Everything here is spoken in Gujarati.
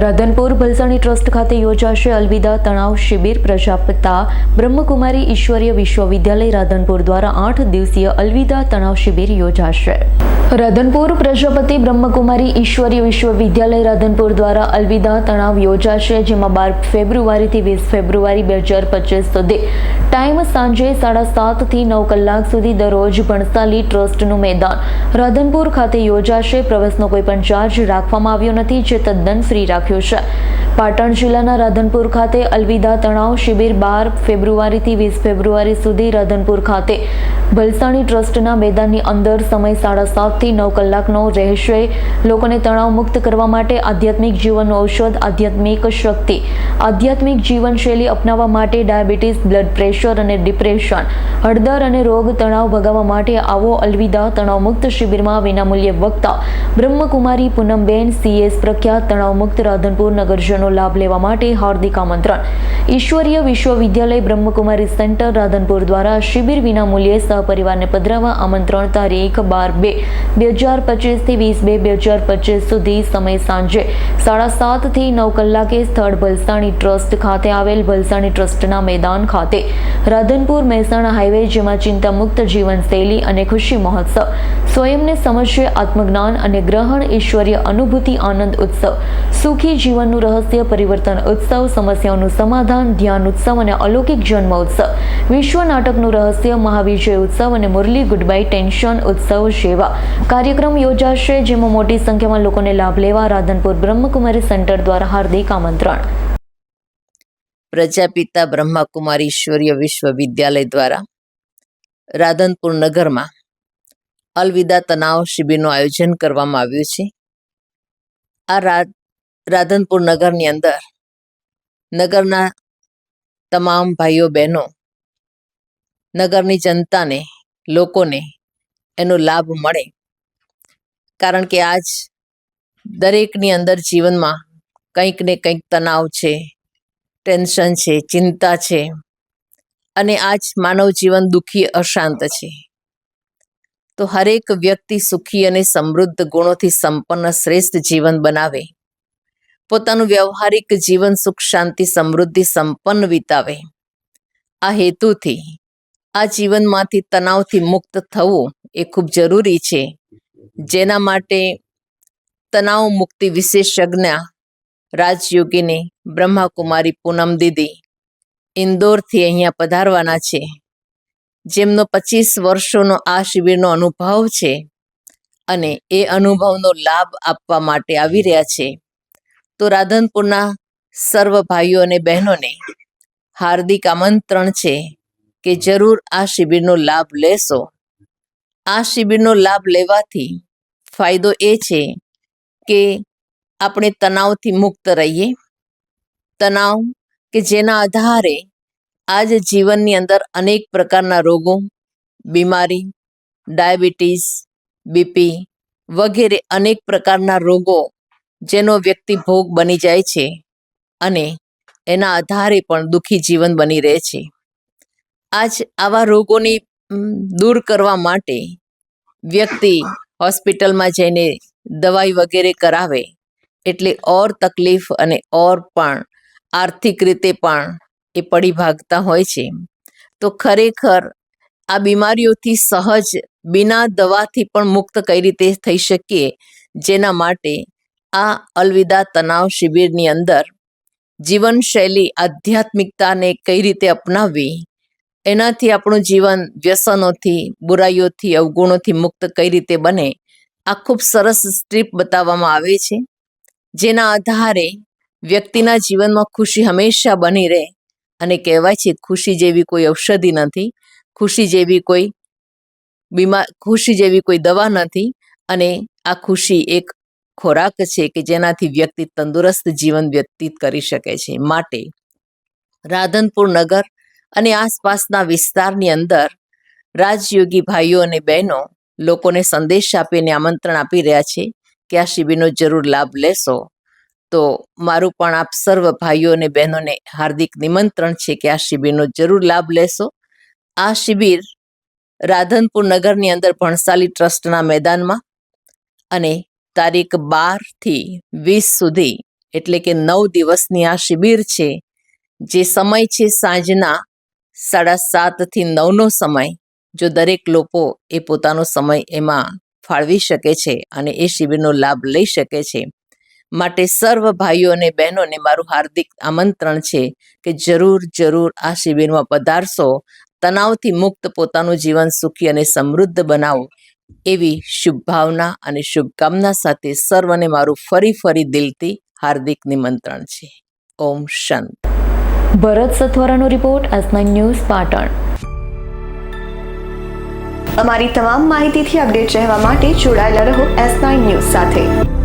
રાધનપુર ભલસાણી ટ્રસ્ટ ખાતે યોજાશે અલવિદા તણાવ શિબિર. પ્રજાપિતા બ્રહ્મકુમારી ઈશ્વરીય વિશ્વવિદ્યાલય રાધનપુર દ્વારા આઠ દિવસીય અલવિદા તણાવ શિબિર યોજાશે. રાધનપુર પ્રજાપતિ બ્રહ્મકુમારી ઈશ્વરીય વિશ્વવિદ્યાલય રાધનપુર દ્વારા અલવિદા તણાવ યોજાશે, જેમાં બાર ફેબ્રુઆરીથી વીસ ફેબ્રુઆરી બે હજાર પચીસ સુધી ટાઈમ સાંજે સાડા સાતથી નવ કલાક સુધી દરરોજ ભણસાલી ટ્રસ્ટનું મેદાન. રાધનપુર ખાતે યોજાશે. પ્રવેશનો કોઈ પણ ચાર્જ રાખવામાં આવ્યો નથી, જે તદ્દન ફ્રી રાખ્યું છે. પાટણ જિલ્લાના રાધનપુર ખાતે અલવિદા તણાવ શિબિર બાર ફેબ્રુઆરીથી વીસ ફેબ્રુઆરી સુધી રાધનપુર ખાતે. ભલસાણી ટ્રસ્ટના મેદાનની અંદર સમય સાડા સાતથી નવ કલાકનો રહેશે. લોકોને તણાવ મુક્ત કરવા માટે આધ્યાત્મિક જીવનનું ઔષધ, આધ્યાત્મિક શક્તિ, આધ્યાત્મિક જીવનશૈલી અપનાવવા માટે ડાયાબિટીસ, બ્લડ પ્રેશર અને ડિપ્રેશન, હળદર અને રોગ તણાવ ભગાવવા માટે આવો અલવિદા તણાવ મુક્ત શિબિરમાં વિનામૂલ્યે વક્તા બ્રહ્મકુમારી પૂનમબેન સીએસ પ્રખ્યાત તણાવ મુક્ત રાધનપુર નગરજનો લાભ લેવા માટે હાર્દિક આમંત્રણ. ઈશ્વરીય વિશ્વવિદ્યાલય બ્રહ્મકુમારી સેન્ટર રાધનપુર દ્વારા શિબિર વિનામૂલ્યે સહપરિવારને પધરાવવા આમંત્રણ તારીખ બાર બે બે હજાર પચીસથી વીસ બે બે હજાર પચીસ સુધી સમય સાંજે સાડા સાતથી નવ કલાકે સ્થળ ભલસાણી ટ્રસ્ટ ખાતે આવેલ ભલસાણી ટ્રસ્ટના મેદાન ખાતે. રાધનપુર મહેસાણા હાઈવે જેમાં ચિંતા મુક્ત જીવનશૈલી અને ખુશી મહોત્સવ. સ્વયંને સમજશે આત્મજ્ઞાન અને ગ્રહણ ઈશ્વરીય અનુભૂતિ આનંદ ઉત્સવ. સુખી જીવનનું રહસ્ય પરિવર્તન ઉત્સવ, સમસ્યાઓનું સમાધાન, ધ્યાન ઉત્સવ અને અલૌકિક જન્મ ઉત્સવ. વિશ્વ નાટકનું રહસ્ય, મહાવિજય ઉત્સવ અને મુરલી ગુડબાય ટેન્શન ઉત્સવ જેવા કાર્યક્રમ યોજાશે, જેમાં મોટી સંખ્યામાં લોકોને લાભ લેવા રાધનપુર બ્રહ્મકુમારી સેન્ટર દ્વારા હાર્દિક આમંત્રણ. પ્રજાપિતા બ્રહ્માકુમારી ઈશ્વરીય વિશ્વવિદ્યાલય દ્વારા રાધનપુર નગરમાં અલવિદા તણાવ શિબિરનું આયોજન કરવામાં આવ્યું છે. આ રાધનપુર નગરની અંદર, નગરના તમામ ભાઈઓ બહેનો, નગરની જનતાને, લોકોને એનો લાભ મળે. કારણ કે આજ દરેકની અંદર જીવનમાં કંઈક ને કંઈક તણાવ છે, ટેન્શન છે, ચિંતા છે અને આજ માનવ જીવન દુઃખી અશાંત છે. તો હરેક વ્યક્તિ સુખી અને સમૃદ્ધ ગુણોથી સંપન્ન શ્રેષ્ઠ જીવન બનાવે. પોતાનું વ્યવહારિક જીવન સુખ, શાંતિ, સમૃદ્ધિ સંપન્ન વિતાવે. આ હેતુથી, આ જીવનમાંથી તણાવથી મુક્ત થવું એ ખૂબ જરૂરી છે. જેના માટે તણાવ મુક્તિ વિશેષજ્ઞ રાજયોગીની બ્રહ્માકુમારી પૂનમ દીદી ઇન્દોરથી અહીંયા પધારવાના છે. જેમનો પચીસ વર્ષોનો આ શિબિરનો અનુભવ છે અને એ અનુભવનો લાભ આપવા માટે આવી રહ્યા છે. તો રાધનપુરના સર્વ ભાઈઓ અને બહેનોને હાર્દિક આમંત્રણ છે કે જરૂર આ શિબિરનો લાભ લેશો. આ શિબિરનો લાભ લેવાથી ફાયદો એ છે કે આપણે તણાવથી મુક્ત રહીએ. તણાવ કે જેના આધારે આજ જીવનની અંદર અનેક પ્રકારના રોગો, બીમારી, ડાયાબિટીસ, બીપી વગેરે અનેક પ્રકારના રોગો જેનો વ્યક્તિ ભોગ બની જાય છે અને એના આધારે પણ દુઃખી જીવન બની રહે છે. આજ આવા રોગોની દૂર કરવા માટે વ્યક્તિ હોસ્પિટલમાં જઈને દવાઈ વગેરે કરાવે એટલે ઓર તકલીફ અને ઓર પણ આર્થિક રીતે પણ એ પડી ભાગતા હોય છે. તો ખરેખર આ બીમારીઓથી સહજ બિના દવાથી પણ મુક્ત કઈ રીતે થઈ શકીએ? જેના માટે આ અલવિદા તણાવ શિબિરની અંદર જીવનશૈલી આધ્યાત્મિકતાને કઈ રીતે અપનાવવી? એનાથી આપણું જીવન વ્યસનોથી, બુરાઈઓથી, અવગુણોથી મુક્ત કઈ રીતે બને? આ ખૂબ સરસ સ્ટ્રીપ બતાવવામાં આવે છે. જેના આધારે વ્યક્તિના જીવનમાં ખુશી હંમેશા બની રહે. અને કહેવાય છે, ખુશી જેવી કોઈ ઔષધિ નથી, ખુશી જેવી કોઈ બીમાર, ખુશી જેવી કોઈ દવા નથી અને આ ખુશી એક ખોરાક છે કે જેનાથી વ્યક્તિ તંદુરસ્ત જીવન વ્યતીત કરી શકે છે માટે. રાધનપુર નગર અને આસપાસના વિસ્તારની અંદર રાજયોગી ભાઈઓ અને બહેનો લોકોને સંદેશ આપીને આમંત્રણ આપી રહ્યા છે કે આ શિબિરનો જરૂર લાભ લેશો. તો મારું પણ આપ સર્વ ભાઈઓ અને બહેનોને હાર્દિક નિમંત્રણ છે કે આ શિબિરનો જરૂર લાભ લેશો. આ શિબિર રાધનપુર નગરની અંદર ભણસાલી ટ્રસ્ટના મેદાનમાં અને તારીખ બારથી વીસ સુધી, એટલે કે નવ દિવસની આ શિબિર છે. જે સમય છે સાંજના સાડા સાતથી નવનો સમય, જો દરેક લોકો એ પોતાનો સમય એમાં ફાળવી શકે છે અને એ શિબિરનો લાભ લઈ શકે છે. માટે સર્વ ભાઈઓ અને બહેનોને મારું હાર્દિક આમંત્રણ છે કે જરૂર જરૂર આ શિબિરમાં પધારશો. તણાવથી મુક્ત પોતાનું જીવન સુખી અને સમૃદ્ધ બનાવો. એવી શુભભાવના અને શુભકામના સાથે સર્વને મારું ફરી ફરી દિલથી હાર્દિક નિમંત્રણ છે. ઓમ શંત. Bharat સથવારાનો report S nine news Patan. અમારી તમામ માહિતીથી અપડેટ રહેવા માટે જોડાયેલા રહો એસ નાઇન ન્યૂઝ સાથે.